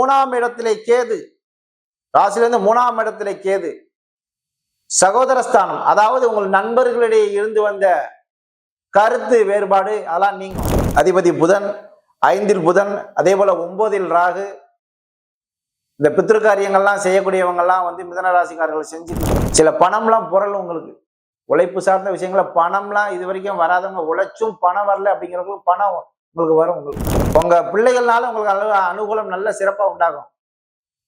மூணாம் இடத்திலே கேது. ராசியிலிருந்து மூணாம் இடத்திலே கேது. சகோதரஸ்தானம். அதாவது உங்கள் நண்பர்களிடையே இருந்து வந்த கருத்து வேறுபாடு அதெல்லாம் நீங்க அதிபதி புதன் ஐந்தில் புதன் அதே போல ஒன்பதில் ராகு. இந்த பித்ரு காரியங்கள்லாம் செய்யக்கூடியவங்கெல்லாம் வந்து மிதன ராசிக்காரர்கள் செஞ்சு சில பணம்லாம் புரளும் உங்களுக்கு. உழைப்பு சார்ந்த விஷயங்கள பணம்லாம் இது வரைக்கும் வராதவங்க உழைச்சும் பணம் வரல அப்படிங்கிறவங்களுக்கு பணம் உங்களுக்கு வரும் உங்களுக்கு. உங்க பிள்ளைகள்னால உங்களுக்கு அளவு அனுகூலம் நல்ல சிறப்பாக உண்டாகும்.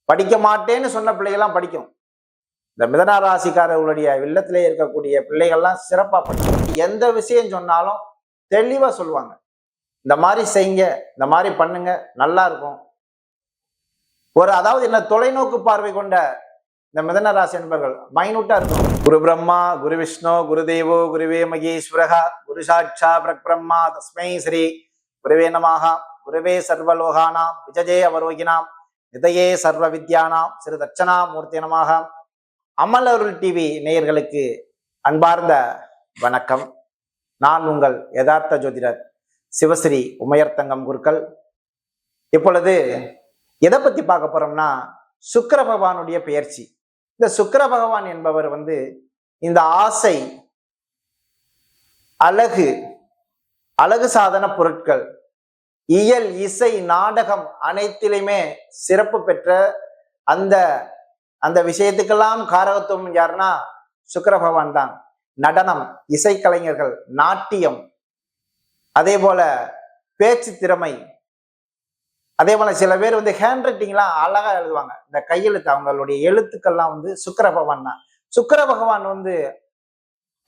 படிக்க மாட்டேன்னு சொன்ன பிள்ளைகள்லாம் படிக்கும். இந்த மிதன ராசிக்காரர்களுடைய இல்லத்திலே இருக்கக்கூடிய பிள்ளைகள்லாம் சிறப்பா படிக்கும். எந்த விஷயம் சொன்னாலும் தெளிவா சொல்லுவாங்க. இந்த மாதிரி செய்யுங்க இந்த மாதிரி பண்ணுங்க நல்லா இருக்கும். ஒரு அதாவது என்ன தொலைநோக்கு பார்வை கொண்ட இந்த மிதன ராசி நண்பர்கள் மைனூட்டா இருக்கும் குரு பிரம்மா குரு விஷ்ணு குரு தேவோ குருவே மகேஸ்வரகா குரு சாட்சா பிரக் பிரம்மா தஸ்மை ஸ்ரீ குருவே நமாக குருவே சர்வலோகானாம். விஜஜே அவரோகினாம் நிதையே சர்வ வித்யானாம் சிறு தட்சணாமூர்த்தி நமாக அமலருள் டிவி நேயர்களுக்கு அன்பார்ந்த வணக்கம். நான் உங்கள் யதார்த்த ஜோதிடர் சிவஸ்ரீ உமையர்த்தங்கம் குருக்கள். இப்பொழுது எதை பத்தி பார்க்க போறோம்னா சுக்கர பகவானுடைய பெயர்ச்சி. இந்த சுக்கர பகவான் என்பவர் வந்து இந்த ஆசை அழகு அழகு சாதன பொருட்கள் இயல் இசை நாடகம் அனைத்திலுமே சிறப்பு பெற்ற அந்த அந்த விஷயத்துக்கெல்லாம் காரகத்துவம் யாருன்னா சுக்கர பகவான் தான். நடனம் இசைக்கலைஞர்கள் நாட்டியம் அதே போல பேச்சு திறமை. அதே போல சில பேர் வந்து ஹேண்ட் ரைட்டிங்லாம் அழகா எழுதுவாங்க. இந்த கையெழுத்து அவங்களுடைய எழுத்துக்கள்லாம் வந்து சுக்கர பகவான் தான். சுக்கர பகவான் வந்து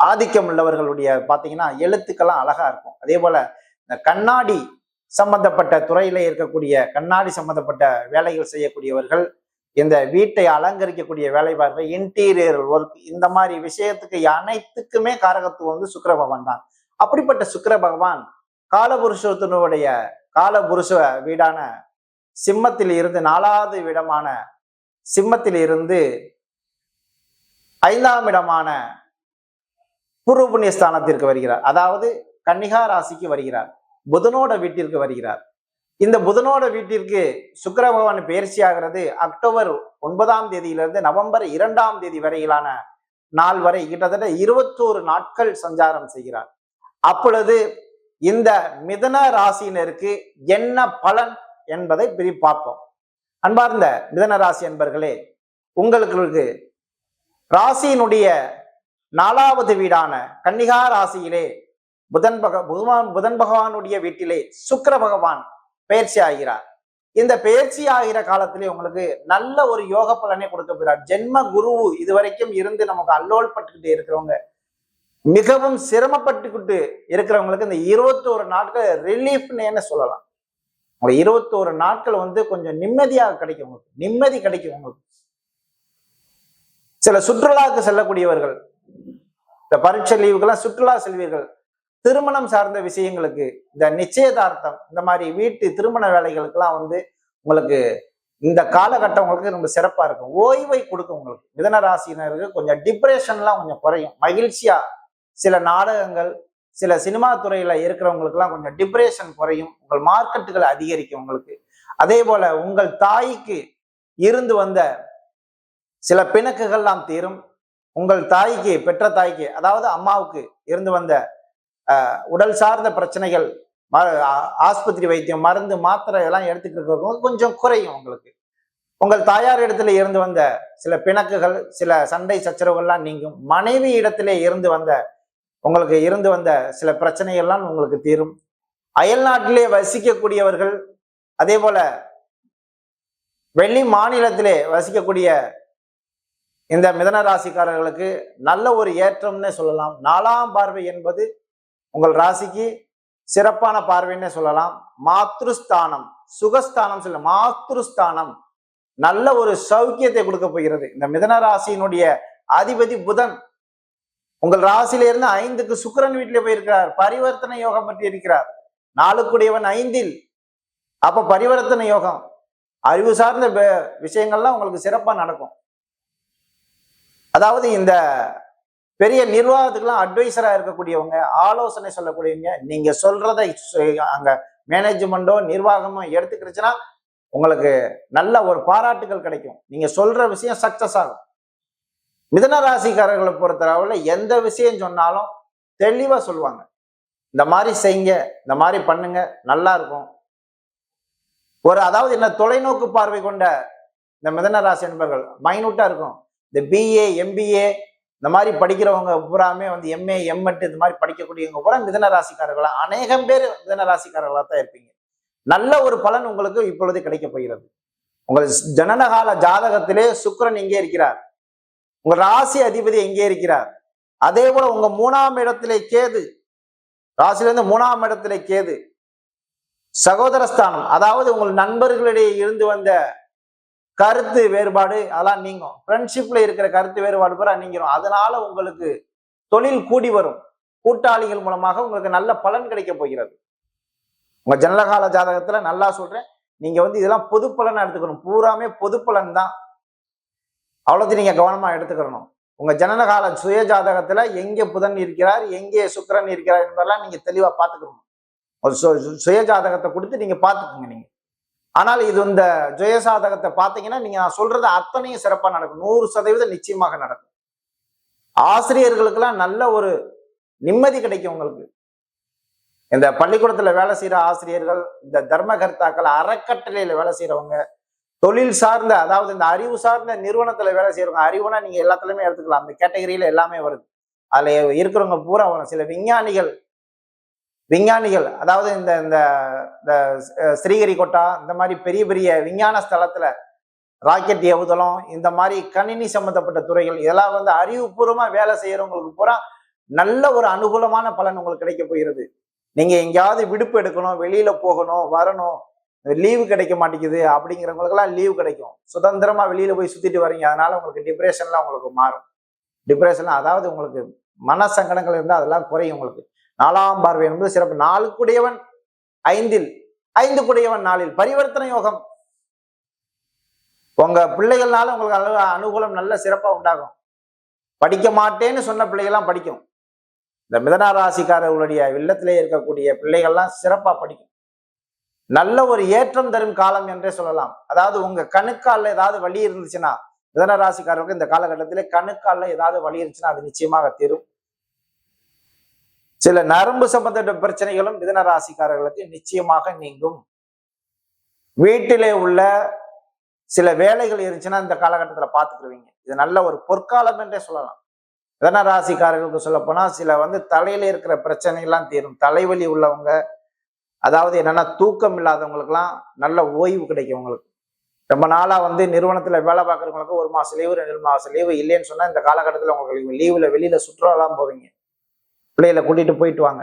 ஆதிக்கம் உள்ளவர்களுடைய பாத்தீங்கன்னா எழுத்துக்கெல்லாம் அழகா இருக்கும். அதே போல இந்த கண்ணாடி சம்பந்தப்பட்ட துறையில இருக்கக்கூடிய கண்ணாடி சம்பந்தப்பட்ட வேலைகள் செய்யக்கூடியவர்கள் இந்த வீட்டை அலங்கரிக்கக்கூடிய வேலை பார்வை இன்டீரியர் ஒர்க் இந்த மாதிரி விஷயத்துக்கு அனைத்துக்குமே காரகத்துவம் வந்து சுக்கர பகவான் தான். அப்படிப்பட்ட சுக்கிர பகவான் காலபுருஷத்தினுடைய காலபுருஷ வீடான சிம்மத்தில் இருந்து நாலாவது இடமான சிம்மத்தில் இருந்து ஐந்தாம் இடமான பூர்வ புண்ணிய ஸ்தானத்திற்கு வருகிறார். அதாவது கன்னிகா ராசிக்கு வருகிறார். புதனோட வீட்டிற்கு வருகிறார். இந்த புதனோட வீட்டிற்கு சுக்கர பகவான் பயிற்சி ஆகிறது அக்டோபர் ஒன்பதாம் தேதியிலிருந்து நவம்பர் இரண்டாம் தேதி வரையிலான நாள் வரை கிட்டத்தட்ட இருபத்தோரு நாட்கள் சஞ்சாரம் செய்கிறார். அப்பொழுது இந்த மிதன ராசியினருக்கு என்ன பலன் என்பதை பிரி பார்ப்போம் அன்பார்ந்த மிதன ராசி என்பர்களே உங்களுக்கு ராசியினுடைய நாலாவது வீடான கன்னிகா ராசியிலே புதன் பக புதன் புதன் பகவானுடைய வீட்டிலே சுக்கர பகவான் பயிற்சி ஆகிறார். இந்த பயிற்சி ஆகிற காலத்திலே உங்களுக்கு நல்ல ஒரு யோக பலனை கொடுக்க போகிறார். ஜென்ம குரு இதுவரைக்கும் இருந்து நமக்கு அல்லோல் பட்டுக்கிட்டு இருக்கிறவங்க மிகவும் சிரமப்பட்டுக்கிட்டு இருக்கிறவங்களுக்கு இந்த இருபத்தோரு நாட்கள் ரிலீஃப்னு சொல்லலாம். உங்களுக்கு இருபத்தோரு நாட்கள் வந்து கொஞ்சம் நிம்மதியாக கிடைக்கும் உங்களுக்கு. நிம்மதி கிடைக்கும் உங்களுக்கு. சில சுற்றுலாவுக்கு செல்லக்கூடியவர்கள் இந்த பரீட்சை லீவுக்கெல்லாம் சுற்றுலா செல்வீர்கள். திருமணம் சார்ந்த விஷயங்களுக்கு இந்த நிச்சயதார்த்தம் இந்த மாதிரி வீட்டு திருமண வேலைகளுக்கெல்லாம் வந்து உங்களுக்கு இந்த காலகட்டம் உங்களுக்கு ரொம்ப சிறப்பாக இருக்கும். ஓய்வை கொடுக்கும் உங்களுக்கு. மிதன ராசியினருக்கு கொஞ்சம் டிப்ரெஷன்லாம் கொஞ்சம் குறையும். மகிழ்ச்சியா சில நாடகங்கள் சில சினிமா துறையில இருக்கிறவங்களுக்குலாம் கொஞ்சம் டிப்ரெஷன் குறையும். உங்கள் மார்க்கெட்டுகளை அதிகரிக்கும் உங்களுக்கு. அதே போல உங்கள் தாய்க்கு இருந்து வந்த சில பிணக்குகள்லாம் தீரும். உங்கள் தாய்க்கு பெற்ற தாய்க்கு அதாவது அம்மாவுக்கு இருந்து வந்த உடல் சார்ந்த பிரச்சனைகள் ஆஸ்பத்திரி வைத்தியம் மருந்து மாத்திரை எல்லாம் எடுத்துக்கிட்டு கொஞ்சம் குறையும் உங்களுக்கு. உங்கள் தாயார் இடத்துல இருந்து வந்த சில பிணக்குகள் சில சண்டை சச்சரவுகள்லாம் நீங்கும். மனைவி இடத்திலே இருந்து வந்த உங்களுக்கு இருந்து வந்த சில பிரச்சனைகள்லாம் உங்களுக்கு தீரும். அயல் நாட்டிலே வசிக்கக்கூடியவர்கள் அதே போல வெள்ளி மாநிலத்திலே வசிக்கக்கூடிய இந்த மிதன ராசிக்காரர்களுக்கு நல்ல ஒரு ஏற்றம்னே சொல்லலாம். நாலாம் பார்வை என்பது உங்கள் ராசிக்கு சிறப்பான பார்வைன்னே சொல்லலாம். மாத்ருஸ்தானம் சுகஸ்தானம் சொல்ல மாத்ருஸ்தானம் நல்ல ஒரு சௌக்கியத்தை கொடுக்க போகிறது. இந்த மிதன ராசியினுடைய அதிபதி புதன் உங்கள் ராசியில இருந்து ஐந்துக்கு சுக்கரன் வீட்டிலே போயிருக்கிறார். பரிவர்த்தனை யோகம் பற்றி இருக்கிறார். நாளுக்குடையவன் ஐந்தில். அப்ப பரிவர்த்தனை யோகம். அறிவு சார்ந்த விஷயங்கள்லாம் உங்களுக்கு சிறப்பாக நடக்கும். அதாவது இந்த பெரிய நிர்வாகத்துக்கெல்லாம் அட்வைசரா இருக்கக்கூடியவங்க ஆலோசனை சொல்லக்கூடியவங்க நீங்க சொல்றதை அங்க மேனேஜ்மெண்டோ நிர்வாகமோ எடுத்துக்கிடுச்சுன்னா உங்களுக்கு நல்ல ஒரு பாராட்டுகள் கிடைக்கும். நீங்க சொல்ற விஷயம் சக்சஸ் ஆகும். மிதன ராசிக்காரர்களை பொறுத்தளவுல எந்த விஷயம் சொன்னாலும் தெளிவா சொல்லுவாங்க. இந்த மாதிரி செய்யுங்க இந்த மாதிரி பண்ணுங்க நல்லா இருக்கும். ஒரு அதாவது என்ன தொலைநோக்கு பார்வை கொண்ட இந்த மிதன ராசி என்பர்கள் மைனூட்டா இருக்கும். இந்த பிஏ எம்பிஏ இந்த மாதிரி படிக்கிறவங்க பூராமே வந்து எம்ஏ எம்எட் இந்த மாதிரி படிக்கக்கூடியவங்க பூரா மிதன ராசிக்காரர்களா? அநேகம் பேர் மிதன ராசிக்காரர்களா தான் இருப்பீங்க. நல்ல ஒரு பலன் உங்களுக்கு இப்பொழுது கிடைக்க போகிறது. உங்கள் ஜனனகால ஜாதகத்திலே சுக்கரன் எங்கே இருக்கிறார். உங்க ராசி அதிபதி எங்கே இருக்கிறார். அதே போல உங்க மூணாம் இடத்திலே கேது. ராசிலிருந்து மூணாம் இடத்திலே கேது. சகோதரஸ்தானம் அதாவது உங்கள் நண்பர்களிடையே இருந்து வந்த கருத்து வேறுபாடு அதெல்லாம் நீங்கும். ஃப்ரெண்ட்ஷிப்ல இருக்கிற கருத்து வேறுபாடு பூரா நீங்கிரும். அதனால உங்களுக்கு தொழில் கூடி வரும். கூட்டாளிகள் மூலமாக உங்களுக்கு நல்ல பலன் கிடைக்க போகிறது. உங்க ஜனலகால ஜாதகத்துல நல்லா சொல்றேன். நீங்க வந்து இதெல்லாம் பொது பலனாக எடுத்துக்கணும். பூராமே பொது பலன் தான். அவ்வளோத்தையும் நீங்க கவனமா எடுத்துக்கணும். உங்க ஜனனகால சுய ஜாதகத்துல எங்கே புதன் இருக்கிறார் எங்கே சுக்கரன் இருக்கிறார் என்பதெல்லாம் நீங்க தெளிவா பார்த்துக்கணும். ஒரு சு- சுய ஜாதகத்தை கொடுத்து நீங்க பார்த்துக்கோங்க நீங்க. ஆனால் இது இந்த ஜெயசாதகத்தை பார்த்தீங்கன்னா நீங்க நான் சொல்றது அத்தனையும் சிறப்பா நடக்கும். நூறு சதவீதம் நிச்சயமாக நடக்கும். ஆசிரியர்களுக்கெல்லாம் நல்ல ஒரு நிம்மதி கிடைக்கும் உங்களுக்கு. இந்த பள்ளிக்கூடத்துல வேலை செய்யற ஆசிரியர்கள் இந்த தர்மகர்த்தாக்கள் அறக்கட்டளையில வேலை செய்யறவங்க தொழில் சார்ந்த அதாவது இந்த அறிவு சார்ந்த நிறுவனத்துல வேலை செய்யறவங்க அறிவுனா நீங்க எல்லாத்துலயுமே எடுத்துக்கலாம். அந்த கேட்டகரியில எல்லாமே வருது. அதுல இருக்கிறவங்க பூரா வரும். சில விஞ்ஞானிகள் விஞ்ஞானிகள் அதாவது இந்த இந்த இந்த ஸ்ரீஹரிகோட்டா இந்த மாதிரி பெரிய பெரிய விஞ்ஞான ஸ்தலத்துல ராக்கெட் ஏவுதளம் இந்த மாதிரி கணினி சம்பந்தப்பட்ட துறைகள் இதெல்லாம் வந்து அறிவுபூர்வமா வேலை செய்யறவங்களுக்கு பூரா நல்ல ஒரு அனுகூலமான பலன் உங்களுக்கு கிடைக்க போகிறது. நீங்க எங்கேயாவது விடுப்பு எடுக்கணும் வெளியில போகணும் வரணும் லீவு கிடைக்க மாட்டேங்குது அப்படிங்கிறவங்களுக்கெல்லாம் லீவு கிடைக்கும். சுதந்திரமா வெளியில போய் சுத்திட்டு வரீங்க அதனால உங்களுக்கு டிப்ரெஷன்லாம் உங்களுக்கு மாறும். டிப்ரெஷன்லாம் அதாவது உங்களுக்கு மன சங்கடங்கள் இருந்தால் அதெல்லாம் குறையும் உங்களுக்கு. நாலாம் பார்வை என்பது சிறப்பு. நாலுக்குடையவன் ஐந்தில் ஐந்து குடையவன் நாளில். பரிவர்த்தனை யோகம். உங்க பிள்ளைகள்னால உங்களுக்கு அனு அனுகூலம் நல்ல சிறப்பா உண்டாகும். படிக்க மாட்டேன்னு சொன்ன பிள்ளைகள்லாம் படிக்கும். இந்த மிதனா ராசிக்காரர்களுடைய இல்லத்திலே இருக்கக்கூடிய பிள்ளைகள்லாம் சிறப்பா படிக்கும். நல்ல ஒரு ஏற்றம் தரும் காலம் என்றே சொல்லலாம். அதாவது உங்க கணுக்கால்ல ஏதாவது வழி இருந்துச்சுன்னா மிதன ராசிக்காரருக்கு இந்த காலகட்டத்திலே கணுக்கால ஏதாவது வழி இருந்துச்சுன்னா அது நிச்சயமாக தீரும். சில நரம்பு சம்பந்தப்பட்ட பிரச்சனைகளும் மிதன ராசிக்காரர்களுக்கு நிச்சயமாக நீங்கும். வீட்டிலே உள்ள சில வேலைகள் இருந்துச்சுன்னா இந்த காலகட்டத்தில் பார்த்துக்குருவீங்க. இது நல்ல ஒரு பொற்காலம் என்றே சொல்லலாம். மிதன ராசிக்காரர்களுக்கு சொல்லப்போனால் சில வந்து தலையில இருக்கிற பிரச்சனைகள்லாம் தீரும். தலைவலி உள்ளவங்க அதாவது என்னன்னா தூக்கம் இல்லாதவங்களுக்குலாம் நல்ல ஓய்வு கிடைக்கும் உங்களுக்கு. ரொம்ப நாளாக வந்து நிறுவனத்தில் வேலை பார்க்குறவங்களுக்கு ஒரு மாதம் லீவு ரெண்டு மாதம் லீவு இல்லைன்னு சொன்னால் இந்த காலகட்டத்தில் உங்களுக்கு லீவில் வெளியில் சுற்றுலாலாம் போவீங்க. பிள்ளைகளை கூட்டிட்டு போயிட்டு வாங்க.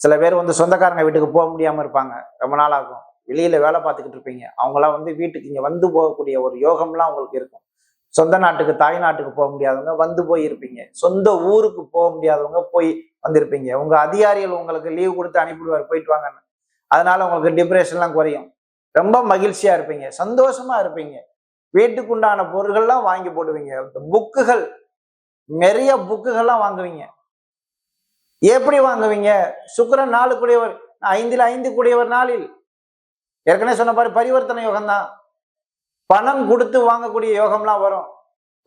சில பேர் வந்து சொந்தக்காரங்க வீட்டுக்கு போக முடியாம இருப்பாங்க. ரொம்ப நாள் ஆகும் வெளியில வேலை பார்த்துக்கிட்டு இருப்பீங்க. அவங்களாம் வந்து வீட்டுக்கு இங்க வந்து போகக்கூடிய ஒரு யோகம்லாம் உங்களுக்கு இருக்கும். சொந்த நாட்டுக்கு தாய் நாட்டுக்கு போக முடியாதவங்க வந்து போய் இருப்பீங்க. சொந்த ஊருக்கு போக முடியாதவங்க போய் வந்திருப்பீங்க. உங்க அதிகாரிகள் உங்களுக்கு லீவ் கொடுத்து அனுப்பிடுவார் போயிட்டு வாங்கன்னு. அதனால உங்களுக்கு டிப்ரெஷன்லாம் குறையும். ரொம்ப மகிழ்ச்சியா இருப்பீங்க. சந்தோஷமா இருப்பீங்க. வீட்டுக்குண்டான பொருள்கள்லாம் வாங்கி போடுவீங்க. புக்குகள் நிறைய புக்குகள்லாம் வாங்குவீங்க. எப்படி வாங்குவீங்க? சுக்கிரன் நாலு கூடியவர் ஐந்தில் ஐந்து கூடியவர் நாளில். ஏற்கனவே சொன்ன பாரு பரிவர்த்தனை யோகம் தான் பணம் கொடுத்து வாங்கக்கூடிய யோகம்லாம் வரும்.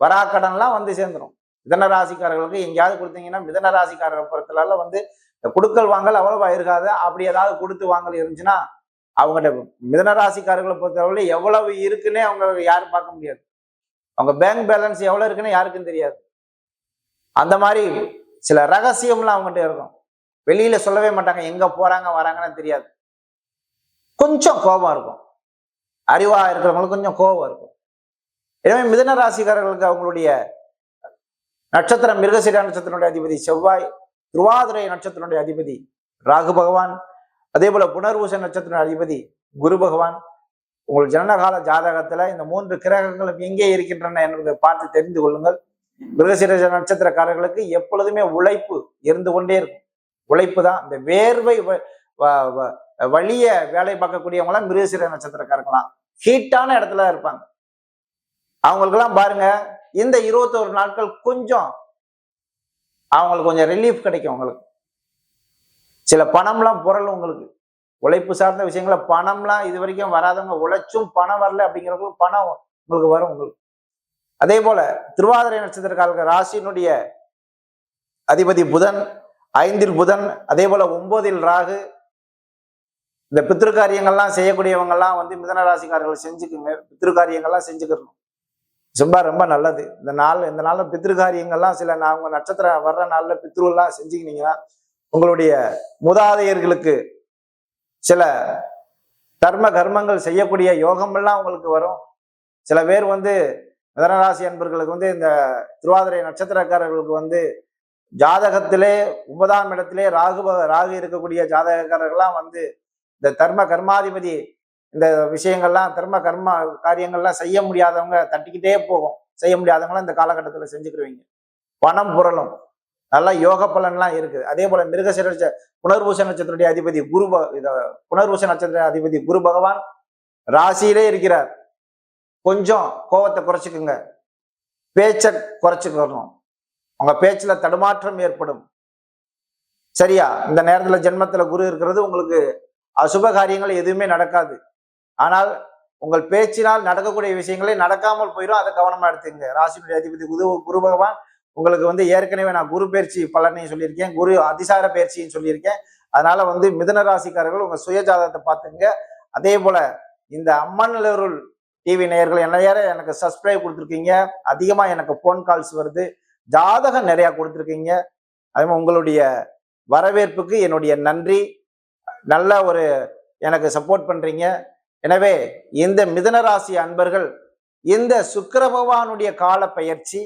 வராக்கடன்லாம் வந்து சேர்ந்துடும் மிதன ராசிக்காரர்களுக்கு எங்கேயாவது கொடுத்தீங்கன்னா மிதன ராசிக்காரர் பொறுத்தல வந்து இந்த வாங்கல் அவ்வளவா இருக்காது அப்படி ஏதாவது கொடுத்து வாங்கல் இருந்துச்சுன்னா அவங்கள்ட்ட மிதன ராசிக்காரர்களை பொறுத்தவரை எவ்வளவு இருக்குன்னே அவங்க யாரும் பார்க்க முடியாது. அவங்க பேங்க் பேலன்ஸ் எவ்வளோ இருக்குன்னு யாருக்கும் தெரியாது. அந்த மாதிரி சில ரகசியம்லாம் அவங்ககிட்ட இருக்கும். வெளியில சொல்லவே மாட்டாங்க எங்க போறாங்க வராங்கன்னு தெரியாது. கொஞ்சம் கோபம் இருக்கும். அறிவா இருக்கிறவங்களுக்கு கொஞ்சம் கோபம் இருக்கும். எனவே மிதன ராசிக்காரர்களுக்கு அவங்களுடைய நட்சத்திரம் மிருகசீர நட்சத்திரனுடைய அதிபதி செவ்வாய் திருவாதிரை நட்சத்திரனுடைய அதிபதி ராகு பகவான் அதே போல புனர்வூச நட்சத்திரனுடைய அதிபதி குரு பகவான். உங்கள் ஜனனகால ஜாதகத்துல இந்த மூன்று கிரகங்களும் எங்கே இருக்கின்றன என்பதை பார்த்து தெரிந்து கொள்ளுங்கள். மிருகசீரஜ நட்சத்திரக்காரர்களுக்கு எப்பொழுதுமே உழைப்பு இருந்து கொண்டே இருக்கும். உழைப்பு தான். இந்த வேர்வை வ- வ- வ- வேலை பார்க்கக்கூடியவங்களாம் மிருகசீர நட்சத்திரக்காரங்களாம். ஹீட்டான இடத்துல இருப்பாங்க. அவங்களுக்கெல்லாம் பாருங்க இந்த இருபத்தோரு நாட்கள் கொஞ்சம் அவங்களுக்கு கொஞ்சம் ரிலீஃப் கிடைக்கும் உங்களுக்கு சில பணம்லாம் புரளும் உங்களுக்கு. உழைப்பு சார்ந்த விஷயங்கள பணம்லாம் இது வரைக்கும் வராதவங்க உழைச்சும் பணம் வரல அப்படிங்கிறவங்களுக்கு பணம் உங்களுக்கு வரும் உங்களுக்கு. அதே போல திருவாதிரை நட்சத்திரக்காரர்கள் ராசியினுடைய அதிபதி புதன் ஐந்தில் புதன் அதே போல ஒன்பதில் ராகு. இந்த பித்திருக்காரியங்கள்லாம் செய்யக்கூடியவங்கெல்லாம் வந்து மிதன ராசிக்காரர்கள் செஞ்சுக்குங்க. பித்திருக்காரியங்கள்லாம் செஞ்சுக்கணும். ரொம்ப ரொம்ப நல்லது. இந்த நாள் இந்த நாளில் பித்திருக்காரியங்கள்லாம் சில நான் உங்கள் நட்சத்திரம் வர்ற நாளில் பித்ருலாம் செஞ்சுக்கினீங்கன்னா உங்களுடைய மூதாதையர்களுக்கு சில தர்ம கர்மங்கள் செய்யக்கூடிய யோகமெல்லாம் உங்களுக்கு வரும். சில பேர் வந்து மிதனராசி அன்பர்களுக்கு வந்து இந்த திருவாதிரை நட்சத்திரக்காரர்களுக்கு வந்து ஜாதகத்திலே ஒன்பதாம் இடத்திலே ராகு பக- ராகு இருக்கக்கூடிய ஜாதகக்காரர்கள்லாம் வந்து இந்த தர்ம கர்மாதிபதி இந்த விஷயங்கள்லாம் தர்ம கர்ம காரியங்கள்லாம் செய்ய முடியாதவங்க தட்டிக்கிட்டே போகும். செய்ய முடியாதவங்களாம் இந்த காலகட்டத்தில் செஞ்சுக்கிருவீங்க. பணம் புரளும். நல்லா யோக பலன்லாம் இருக்குது அதே போல மிருகசிர புனர்பூச நட்சத்திரத்துடைய அதிபதி குரு புனர்பூச நட்சத்திர அதிபதி குரு பகவான் ராசியிலே இருக்கிறார். கொஞ்சம் கோவத்தை குறைச்சிக்குங்க. பேச்சை குறைச்சிக்கணும். உங்க பேச்சில் தடுமாற்றம் ஏற்படும். சரியா? இந்த நேரத்தில் ஜென்மத்தில் குரு இருக்கிறது உங்களுக்கு அசுப காரியங்கள் எதுவுமே நடக்காது. ஆனால் உங்கள் பேச்சினால் நடக்கக்கூடிய விஷயங்களே நடக்காமல் போயிடும் அதை கவனமா எடுத்துங்க ராசியுடைய அதிபதி குரு குரு பகவான் உங்களுக்கு வந்து ஏற்கனவே நான் குரு பயிற்சி பலனையும் சொல்லியிருக்கேன். குரு அதிசார பயிற்சியும் சொல்லியிருக்கேன். அதனால வந்து மிதன ராசிக்காரர்கள் உங்க சுயஜாதகத்தை பார்த்துங்க அதே போல இந்த அம்மன் நிலவருள் டிவி நேயர்கள் என்ன யார? எனக்கு சப்ஸ்கிரைப் கொடுத்துருக்கீங்க. அதிகமாக எனக்கு ஃபோன் கால்ஸ் வருது. ஜாதகம் நிறையா கொடுத்துருக்கீங்க. அதே மாதிரி உங்களுடைய வரவேற்புக்கு என்னுடைய நன்றி. நல்ல ஒரு எனக்கு சப்போர்ட் பண்ணுறீங்க எனவே இந்த மிதனராசி அன்பர்கள் இந்த சுக்கர பகவானுடைய கால பயிற்சி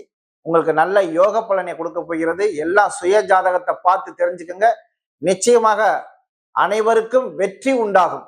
உங்களுக்கு நல்ல யோக பலனை கொடுக்க போகிறது. எல்லா சுய ஜாதகத்தை பார்த்து தெரிஞ்சுக்கோங்க. நிச்சயமாக அனைவருக்கும் வெற்றி உண்டாகும்.